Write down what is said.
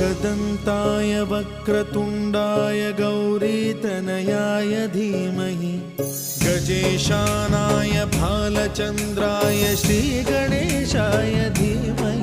एकदन्ताय वक्रतुण्डाय गौरीतनयाय धीमहि। गजेशानाय भालचन्द्राय श्रीगणेशाय धीमहि।